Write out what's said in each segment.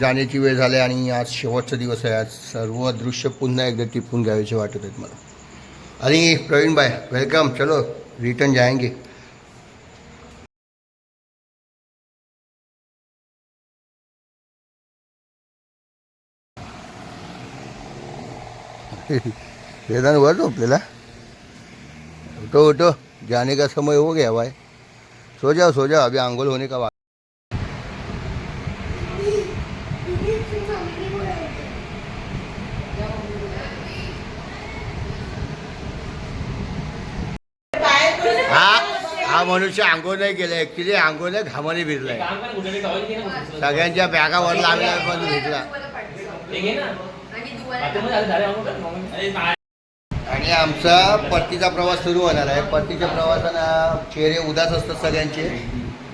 जाण्याची वेळ झाली आणि आज शेवटचा दिवस आहे. आज सर्व दृश्य पुन्हा एकदा टिपून घ्यावेसे वाटत आहेत मला. आणि प्रवीण बाय वेलकम चलो रिटर्न जायंगे. वेदान वर झोपलेला उठो उठो. जाने का समय हो गया भाई. सो जाओ सो जाओ. अभी आंगोल होने का बात हा हा मनुष्य आंघोळ नाही केलं ऍक्च्युली आंघोळ नाही घामाने भिजलाय सगळ्यांच्या बॅगा वर लावल्या पण भेटला. आणि आमचा परतीचा प्रवास सुरू होणार आहे. परतीच्या प्रवासानं चेहरे उदास असतात सगळ्यांचे.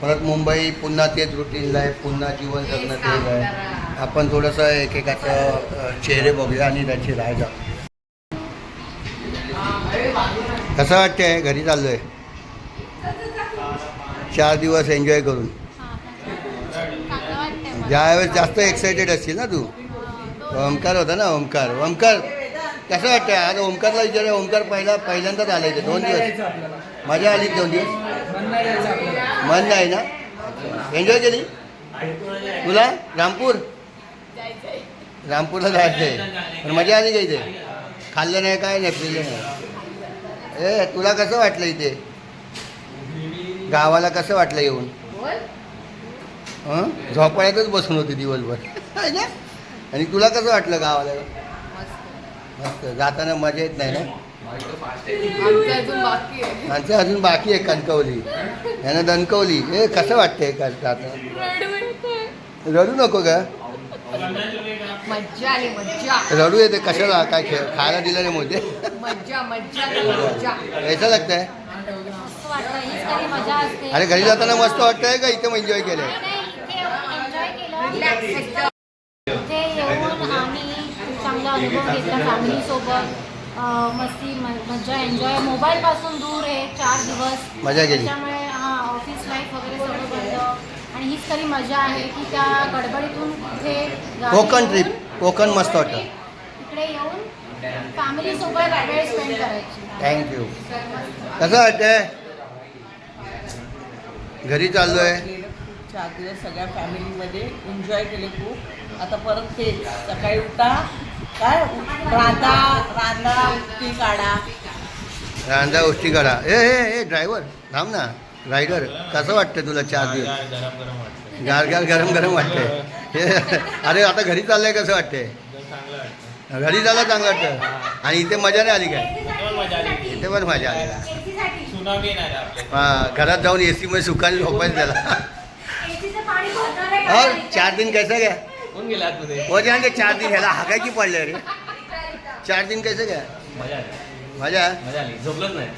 परत मुंबई पुन्हा तेच रुटीनला आहे पुन्हा जीवन जगणं तेच आहे आपण थोडंसं एकेकाचं चेहरे बघूया आणि त्याची राय जाऊ. कसं वाटतंय? घरी चाललोय. चार दिवस एन्जॉय करून. ज्यावेळेस जास्त एक्सायटेड असशील ना तू? ओमकार होता ना ओमकार. ओमकार कसं वाटतंय? आज ओमकारला विचार ओमकार पहिला पहिल्यांदाच आला इथे दोन दिवस. मजा आली दोन दिवस? मन नाही ना? एन्जॉय केली? तुला? रामपूर? रामपूरला जायचंय. पण मजा आली का इथे? खाल्लं नाही काय नाही पिलं नाही. ए तुला कसं वाटलं इथे? गावाला कसं वाटलं येऊन? हं? झोपाळ्यातच बसून होती दिवसभर. आणि तुला कसं वाटलं गावाला मस्त. जाताना मजा येत नाही ना? आमचं अजून बाकी आहे. कणकवली. यानं दणकवली. ए कसं वाटतंय का जाता रडू नको. का? रडू येते. कशाला? काय खेळ? खायला दिलं नाही मोठे कैसा लागतंय? मस्त वाटतं हीच काही मजा असते. अरे घरी जाताना मस्त वाटतंय का इथे एन्जॉय नाही, इथे एन्जॉय केलं. इथे येऊन आम्ही खूप चांगला अनुभव घेतला फॅमिली सोबत. अं, मस्ती म- मज्जा एन्जॉय मोबाईल पासून दूर आहे चार दिवस. मजा केली. त्याच्यामुळे हा ऑफिस लाईफ वगैरे सगळं बंद. आणि हीच खरी मजा आहे की त्या गडबडीतून इथे गावी कोकण येऊन- ट्रिप कोकण मस्त वाटतं. इकडे येऊन फॅमिली सोबत वेळ स्पेंड करायची. थँक्यू कसं वाटतंय? घरी चाललोय. चार दिवस सगळ्या फॅमिलीमध्ये एन्जॉय केले खूप. आता परत तेच सकाळी उठा. काय? रांदा रांदा उठती काढा. रांधा गोष्टी करा ए ए ए ड्रायव्हर थांब ना. रायडर कसं वाटतं तुला चार दिवस? गार गार गरम गरम वाटतंय. हे, अरे आता घरी चाललंय कसं वाटतंय? घरी जायला चांगलं वाटतं. आणि इथे मजा नाही आली काय? इथे पण मजा आली. हा घरात जाऊन ए सी मध्ये सुखाने झोपायला त्याला. और चार दिन कैसे गया कोण गेला आतमध्ये हो जान चार दिन. ह्याला हाकायची पडले रे चार दिन कैसे गया मजा आली. मजा? मजा आली. झोपलंच नाही.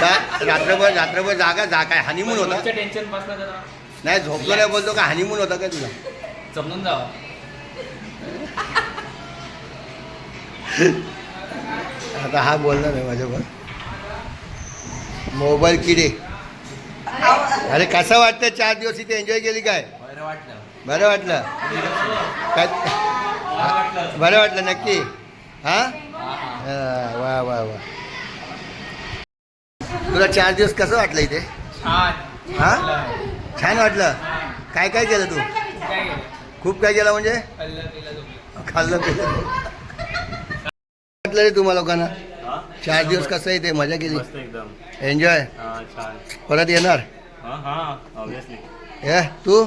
का- रात्रभर रात्रभर जागा जा काय हनीमून होता टेन्शनपासून जरा. नाही झोपलं नाही बोलतो का हनीमून होता काय तुला समजून जावा. आता हा बोलणार आहे माझ्यावर मोबाईल किडे. अरे कसं वाटतं चार दिवस इथे एन्जॉय केली काय? बरं वाटलं. बरं वाटलं काय? बरं वाटलं नक्की. हा? वा वा वा. तुला चार दिवस कसं वाटलं इथे? हा? छान वाटलं? काय काय केलं तू? खूप काय केलं म्हणजे? खाल्लं पिलं. वाटलं रे तुम्हाला लोकांना? चार दिवस कसं इथे मजा केली. मस्त एकदम. एन्जॉय हा छान. परत येणार? हा हा ऑब्विसली हे तू?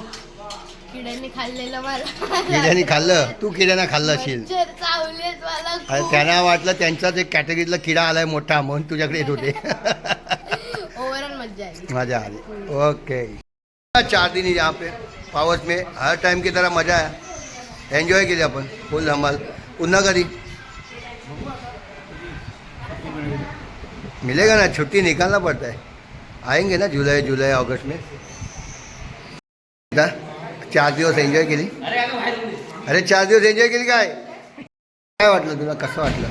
किड्यांनी खाल्लेलं मला. किड्याने खाल्लं? तू किड्याना खाल्लं असेल. मच्छर चावलेत मला आणि खूप. त्यांना वाटलं त्यांचाच एक कॅटेगरीतला किडा आलाय मोठा म्हणून तुझ्याकडे येत होते. ओव्हरऑल मजा आली. मजा आली. ओके चार दिन यहाँ पे पावस में हर टाइम की तरह मजा है एन्जॉय केली आपण. फुल धमाल. पुन्हा कधी. मिलेगा ना छुट्टी निकालना पड़ता है। आएंगे ना जुलाई जुलाई अगस्त में। चार दिवस एन्जॉय केली अरे चार दिवस एन्जॉय केली काय काय वाटलं तुला? कसं वाटलं?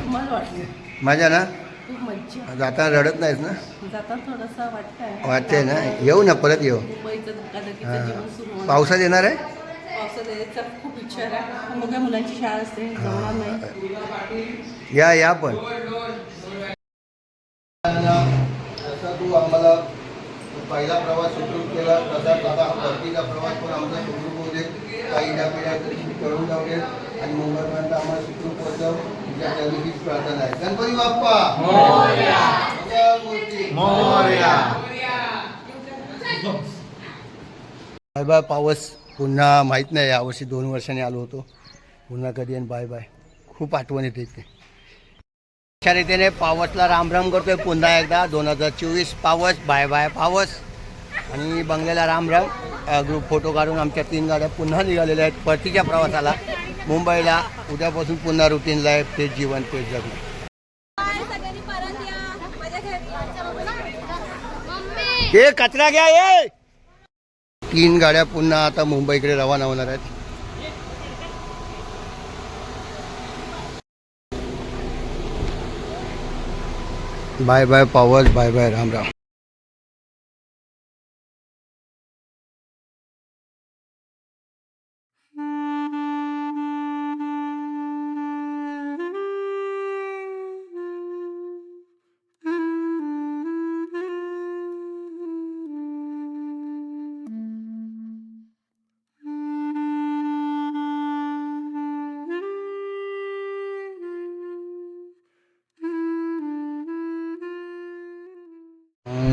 मजा ना? जाताना रडत नाहीस ना? वाटतंय. ना? येऊ ना परत येऊ. हां. पावसात येणार आहे? पावसात यायचा खूप जसा तू आम्हाला पहिला प्रवास सुखरूप केला हा परतीचा प्रवास पण आमचा सुखरूप होऊ दे काही ना पिढ्या करून जाऊ दे आणि मुंबईपर्यंत आम्हाला सुखरूप पोहोचव. तुझ्या प्रार्थना आहे. गणपती बाप्पा. बाय बाय पावस पुन्हा माहीत नाही यावर्षी दोन वर्षांनी आलो होतो. पुन्हा कधी आणि बाय बाय. खूप आठवण येते इथे. अशा रीतीने पावसला रामराम करतोय. पुन्हा एकदा दोन हजार चोवीस पावस बाय बाय पावस. आणि बंगल्याला रामराम ग्रुप फोटो काढून आमच्या तीन गाड्या पुन्हा निघालेल्या आहेत परतीच्या प्रवासाला. मुंबईला उद्यापासून पुन्हा रुटीन लाईफ तेच जीवन तेच जगणं. हे कचरा घ्या ये तीन गाड्या पुन्हा आता मुंबईकडे रवाना होणार आहेत. Bye bye Pawas bye bye Ram Ram.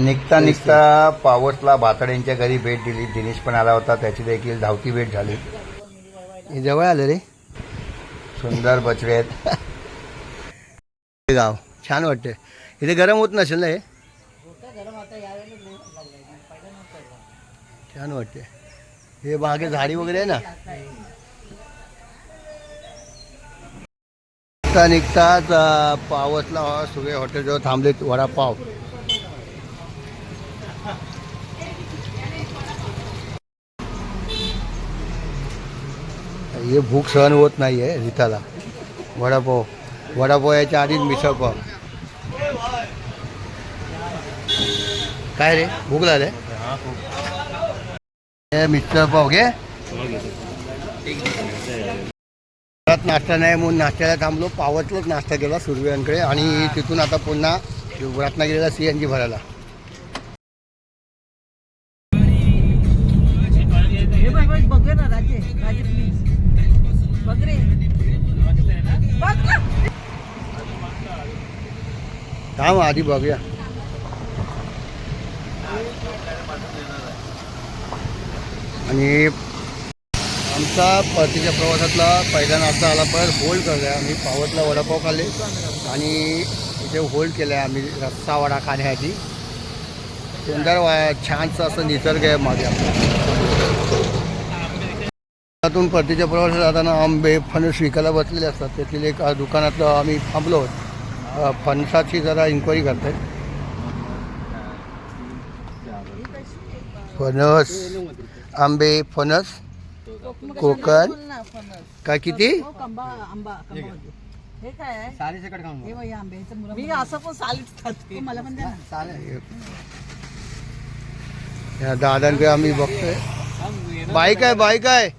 निघता निघता पावसला भातड्यांच्या घरी भेट दिली. दिनेश पण आला होता. त्याची देखील धावती भेट झाली. हे जवळ आलं रे. सुंदर बछडे आहेत. गाव. छान वाटते इथे गरम होत नसेल ना हे? छान वाटते हे मागे झाडी वगैरे आहे ना? निघता निघताच पावसला सुगे हॉटेलजवळ थांबलेत वडापाव. हे भूक सहन होत नाही आहे रिताला वडापाव वडापाव याच्या आधीच मिसळपाव काय रे? भूक लागले? हे मिसळपाव घे. घरात नाश्ता नाही म्हणून नाश्त्याला थांबलो. पावतलाच नाश्ता केला सुरव्यांकडे आणि तिथून आता पुन्हा रत्नागिरीला सी एन जी भरायला. थांब आधी बघूया. आणि आमचा परतीच्या प्रवासातला पहिला नाश्ता आला पण होल्ड करला आहे आम्ही. पावतला वडापाव खाल्ले. आणि इथे होल्ड केलं आहे आम्ही रस्सा वडा खाण्यासाठी. सुंदर वा छानसं असं निसर्ग आहे मागे. त्यातून परतीच्या प्रवासात जाताना आंबे फणस विकायला बसलेले असतात. त्यातील एक दुकानातलं आम्ही थांबलो. आहोत. फणसाची जरा इन्क्वायरी करतायत. फणस आंबे फणस कोकण. काय किती? कंबा आंबा कंबा. होते. काय आहे? बघ, आंब्याचं मुरंबा. मी असं पण सालीच खाते मला पण द्या ना. या दादांकडे आम्ही बघतोय. बाईक आहे बाईक आहे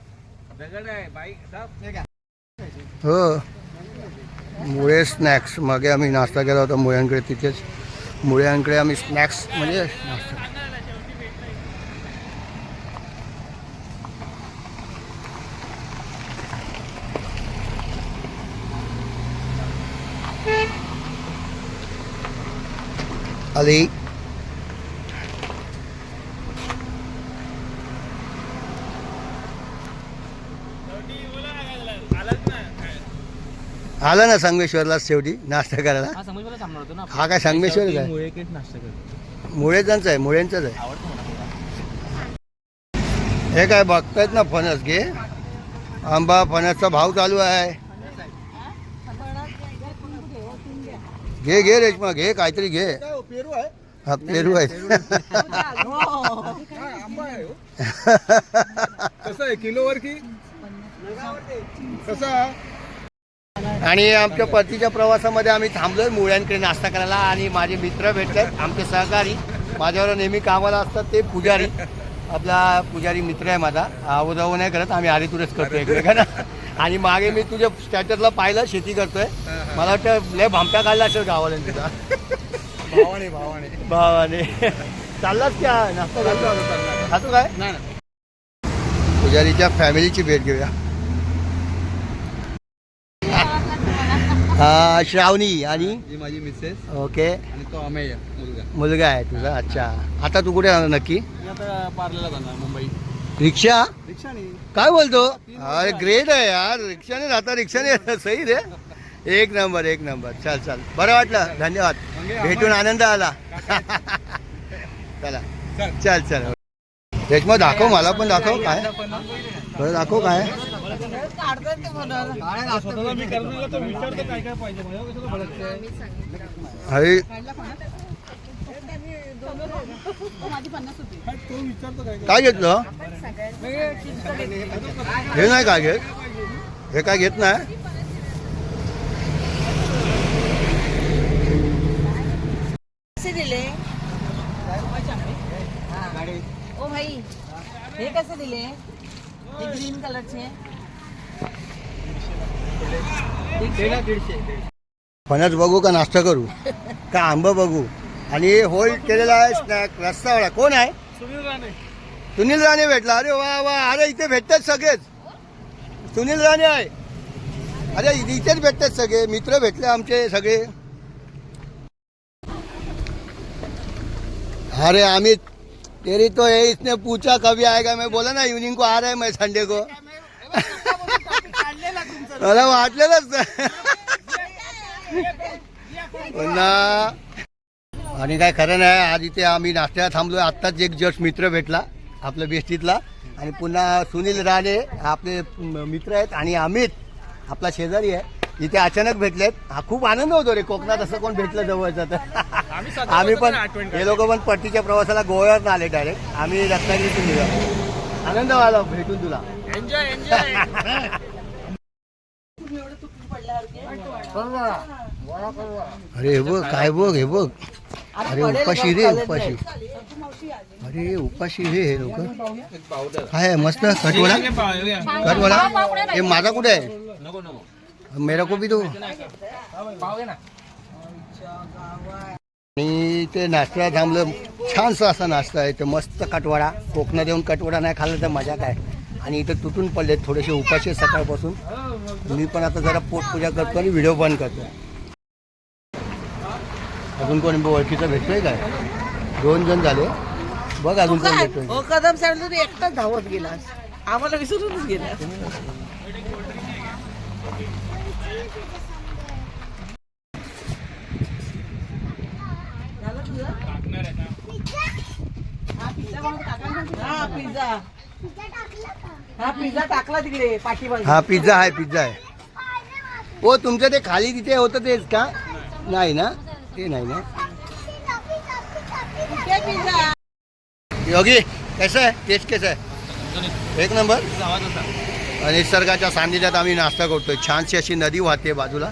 हो. मुळे स्नॅक्स मागे आम्ही नाश्ता केला होता मुळ्यांकडे तिथेच. मुळ्यांकडे आम्ही स्नॅक्स म्हणजे नाश्ता. आली. आला ना संगमेश्वरला शेवटी नाश्ता करायला. हा समज थांबणार होतो ना हा काय संगमेश्वर आहे? मुळे केट नाश्ता करतो. मुळेचाच आहे मुळ्यांचाच आहे. हे काय बघतायत ना फणस घे. आंबा फणसचा भाव चालू आहे. घे घे रेशमा घे काहीतरी घे. हा पेरू आहे? कसं आहे किलोवर की कसा? आणि आमच्या परतीच्या प्रवासामध्ये आम्ही थांबलोय मुळ्यांकडे नाश्ता करायला आणि माझे मित्र भेटलेत आमचे सहकारी. माझ्यावर नेहमी कामाला असतात ते पुजारी. आपला पुजारी मित्र आहे माझा. आवाजावं नाही करत आम्ही आरी करतो एकमेकांना आणि मागे मी तुझ्या स्टॅटसला पाहिलं शेती करतोय. मला वाटतं लय भामट्या काढला असेल गावाला तुझा भावाने भावाने. भावाने. चाललाच क्या नाश्ता घालतो काय? पुजारीच्या फॅमिलीची भेट घेऊया. श्रावणी आणि? ही माझी मिसेस ओके. आणि तो अमेय मुलगा. मुलगा आहे तुझा अच्छा. आता तू कुठे राहणार नक्की? मी आता पार्लेला जाणार मुंबई. रिक्षा? रिक्षाने काय बोलतो? अरे ग्रेट आहे यार. रिक्षाने राहता रिक्षाने सही रे एक नंबर एक नंबर. चल चल. बरं वाटलं. धन्यवाद. भेटून आनंद आला. चला. चल. चल रेशमा दाखव मला पण दाखव काय? बरं दाखव काय? अरे काय घेतलं? हे नाही काय घेत? हे काय घेत नाही? कसे दिले? ओ भाई हे कसे दिले? ग्रीन कलरचे फणस बघू का नाश्ता करू? का आंबा बघू? आणि होल्ड केलेला आहे स्नॅक रस्तावळा कोण आहे? सुनील राणे. सुनील राणे भेटला. अरे वा वा. अरे इथे भेटतात सगळेच. सुनील राणे आहे. अरे इथेच भेटतात सगळे. मित्र भेटले आमचे सगळे. अरे अमित तेरी तो ये इसने पूछा कभी आएगा. मैं बोला ना इवनिंग को आ रहा है मैं संडे को. मला वाटलेलंच पुन्हा आणि काय खरं नाही आज इथे आम्ही नाश्त्याला थांबलोय. आत्ताच एक जस्ट मित्र भेटला आपल्या बेस्टीतला. आणि पुन्हा सुनील राणे आपले मित्र आहेत. आणि अमित आपला शेजारी आहे. इथे अचानक भेटलेत. हा खूप आनंद होतो रे कोकणात असं कोण भेटलं जवळचं तर. आम्ही पण हे लोक पण परतीच्या प्रवासाला गोव्यावर आले डायरेक्ट आम्ही रत्नागिरीतून निघालो. आनंद व्हायला भेटून तुला. एन्जॉय एन्जॉय अरे हे बघ काय बघ हे बघ. अरे उपाशी रे उपाशी. अरे उपाशी रे हे लोक. काय मस्त? कटवडा? कटवडा? हे माझा कुठे आहे? नको नको. मेरा को भी दो. पाव घे ना. आणि ते नाश्त्याला थांबलं. छानसा असा नाश्ता आहे. ते मस्त कटवाडा. कोकणात येऊन कटवाडा नाही खाल्ला तर मजा काय? आणि इथं तुटून पडलेत थोडेसे उपाशी सकाळपासून. मी पण आता जरा पोटपूजा करतो आणि व्हिडिओ बंद करतो. अजून कोणी ओळखीचं भेटतोय काय? दोन जण झाले. बघ अजून कोण भेटतोय. ओ कदम साहेब तू एकटाच धावत गेलास आम्हाला विसरूनच गेला. हा पिझ्झा हा पिझ्झा टाकला तिकडे पाठीमागे. हा पिझ्झा आहे पिझ्झा आहे. हो तुमचं ते खाली तिथे होतं तेच का? नाही ना? ते नाही ना? कुठे पिझ्झा. योगी कसं आहे? टेस्ट कसं आहे? एक नंबर? आणि निसर्गाच्या सान्निध्यात आम्ही नाश्ता करतोय. छानशी अशी नदी वाहते बाजूला.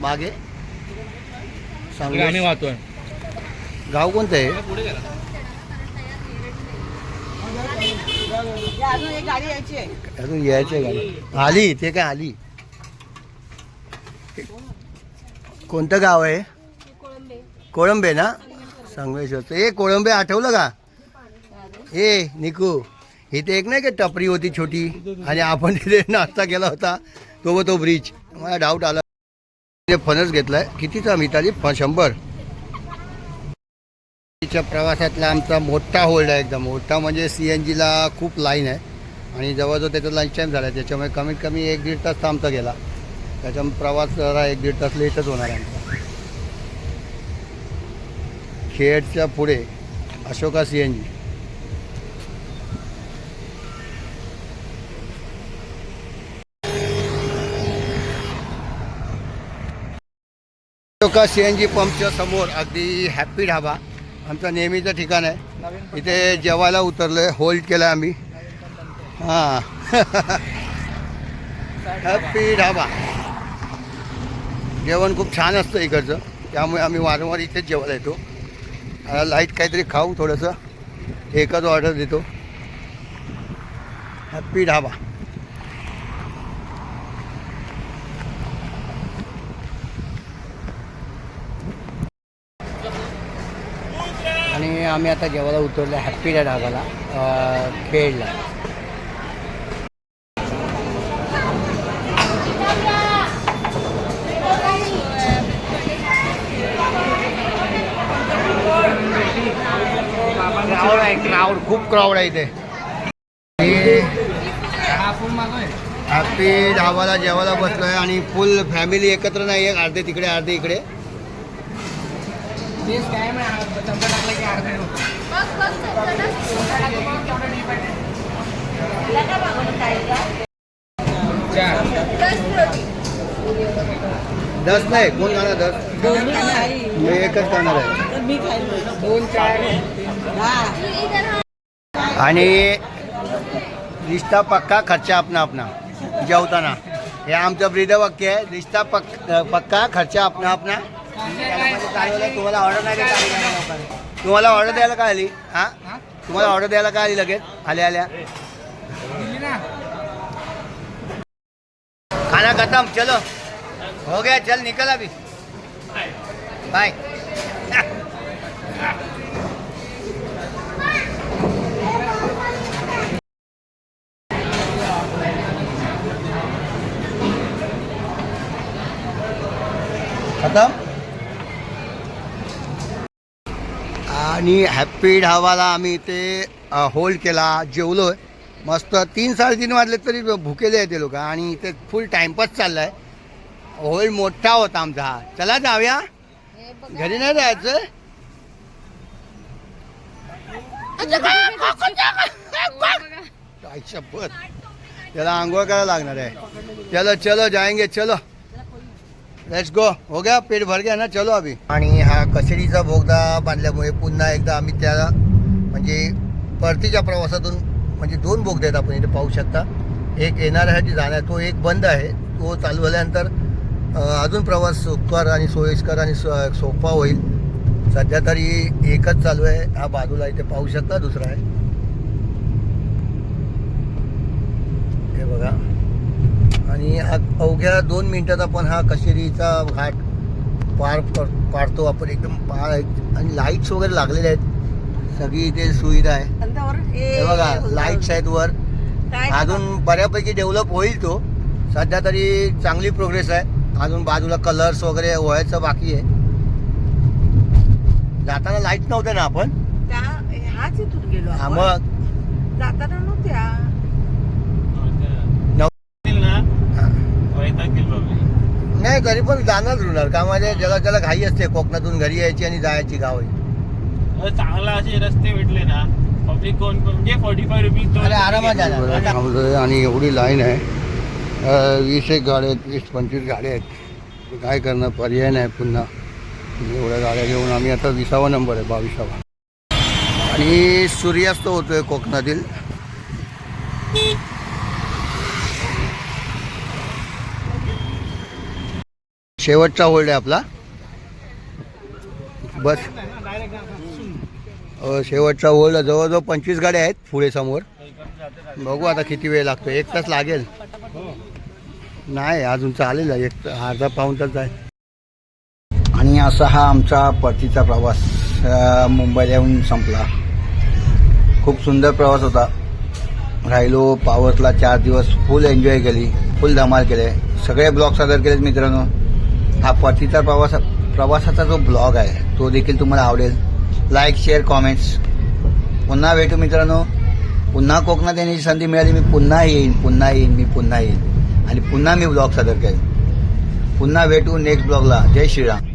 मागे. आम्ही वाहतोय. गाव कोणतं आहे या, अजून यायची गाडी. आली ते काय आली कोणतं गाव आहे? कोळंबे ना? संगमेश्वरचं. ए कोळंबे आठवलं का? ए निकू इथे एक नाही का टपरी होती छोटी? आणि आपण तिथे नाश्ता केला होता. तो व तो ब्रिज मला डाऊट आला. फणस घेतलाय. कितीचा मिताली फ शंभर. च्या प्रवासातला आमचा मोठा होल्ड आहे एकदम. मोठा म्हणजे सी एन जीला खूप लाईन आहे. आणि जवळजवळ त्याचा लंच टाईम झाला. त्याच्यामुळे कमीत कमी एक दीड तास थांबता गेला. त्याच्यामुळे प्रवास जरा एक दीड तास लेटच होणार आहे आमचा. खेडच्या पुढे Ashoka C N G Ashoka C N G पंपच्या समोर अगदी हॅपी ढाबा. आमचं नेहमीचं ठिकाण आहे. इथे जेवायला उतरलोय होल्ड केला आम्ही. हां. हॅपी ढाबा. जेवण खूप छान असतं इकडचं. त्यामुळे आम्ही वारंवार इथेच जेवायला येतो. लाइट काहीतरी खाऊ थोडंसं. एकच ऑर्डर देतो. हॅप्पी ढाबा आणि आम्ही आता जेवायला उतरलो हॅप्पीला ढाबाला खेळला क्राऊड आहे क्राऊड खूप क्राऊड आहे इथे. हॅपी ढाबाला जेवायला बसलोय आणि फुल फॅमिली एकत्र नाही आहे अर्धे तिकडे अर्धे इकडे. दस नाही कोण खाणार. दस मी एकच खाणार आहे. तर मी खाईल दोन चार. आणि रिश्ता पक्का खर्चा अपना अपना जेवताना. हे आमचं ब्रीदवाक्य आहे रिश्ता पक पक्का खर्चा त्यामध्ये चालवलंय. तुम्हाला ऑर्डर नाही. तुम्हाला ऑर्डर द्यायला काय आली? हा? तुम्हाला ऑर्डर द्यायला काय आली लगेच? आल्या आल्या. खाना खत्म चलो. हो गया चल निकल अभी. बाय आणि हॅप्पी ढाबाला आम्ही इथे होल्ड केला जेवलो आहे मस्त तीन साडेतीन वाजले तरी भुकेले आहेत ते लोक आणि इथे फुल टाइमपास चालला आहे होल्ड मोठा होता आमचा हा. चला जाऊया. घरी नाही जायचं? काय शपथ. त्याला आंघोळ करायला लागणार आहे. चलो चलो जाएंगे चलो. लेट्स गो हो गया पेट भर गया ना चलो अभी. आणि हा कशेरीचा बोगदा बांधल्यामुळे पुन्हा एकदा आम्ही त्याला म्हणजे परतीच्या प्रवासातून म्हणजे दोन बोगदे आहेत आपण इथे पाहू शकता. एक येणाऱ्यासाठी जाणार तो एक बंद आहे. तो चालू झाल्यानंतर अजून प्रवास सुखकर आणि सोयीस्कर आणि सो- सोपा होईल. सध्या तरी एकच चालू आहे. हा बाजूला इथे पाहू शकता दुसरा आहे. हे बघा. आणि अवघ्या दोन मिनटात आपण हा कशेरीचा घाट पार पाडतो आपण एकदम पार आणि लाईट्स वगैरे लागलेले आहेत. सगळी इथे सुविधा आहे. बघा लाईट्स आहेत वर. अजून बऱ्यापैकी डेव्हलप होईल तो. सध्या तरी चांगली प्रोग्रेस आहे. अजून बाजूला कलर्स वगैरे व्हायचं बाकी आहे. जाताना लाइट नव्हते ना आपण? ह्याच इथून गेलो हा. मग? जाताना नव्हत्या. नाही तरी पण जाणार रुणार का म्हणजे ज्याला ज्याला घाई असते कोकणातून घरी यायची आणि जायची गाव चांगला असे रस्ते भेटले ना. पब्लिक कोण कोण म्हणजे फोर्टी फाय रुपीज अरे आरामात जाणार. आणि एवढी लाईन आहे. वीस एक गाड्या आहेत वीस पंचवीस गाड्या आहेत. काय करणार पर्याय नाही पुन्हा. एवढ्या गाड्या घेऊन आम्ही आता विसावा नंबर आहे बावीसावा. आणि सूर्यास्त होतोय कोकणातील. शेवटचा होल्ड आहे आपला. बस. शेवटचा होल्ड जवळजवळ पंचवीस गाड्या आहेत पुढे समोर. बघू आता किती वेळ लागतो. एक तास लागेल. नाही अजून चालेल. एक अर्धा पाऊन तास आहे आणि असा हा आमचा परतीचा प्रवास मुंबईला येऊन संपला. खूप सुंदर प्रवास होता. राहिलो पावसला चार दिवस फुल एन्जॉय केली. फुल धमाल केले. सगळे ब्लॉग सादर केलेत मित्रांनो. हा परतीचा प्रवास प्रवासाचा जो ब्लॉग आहे तो देखील तुम्हाला आवडेल. लाईक शेअर कॉमेंट्स पुन्हा भेटू मित्रांनो. पुन्हा कोकणात येण्याची संधी मिळाली मी पुन्हा येईन पुन्हा येईन मी पुन्हा येईन. आणि पुन्हा मी ब्लॉग सादर करेन. पुन्हा भेटू नेक्स्ट ब्लॉगला जय श्रीराम.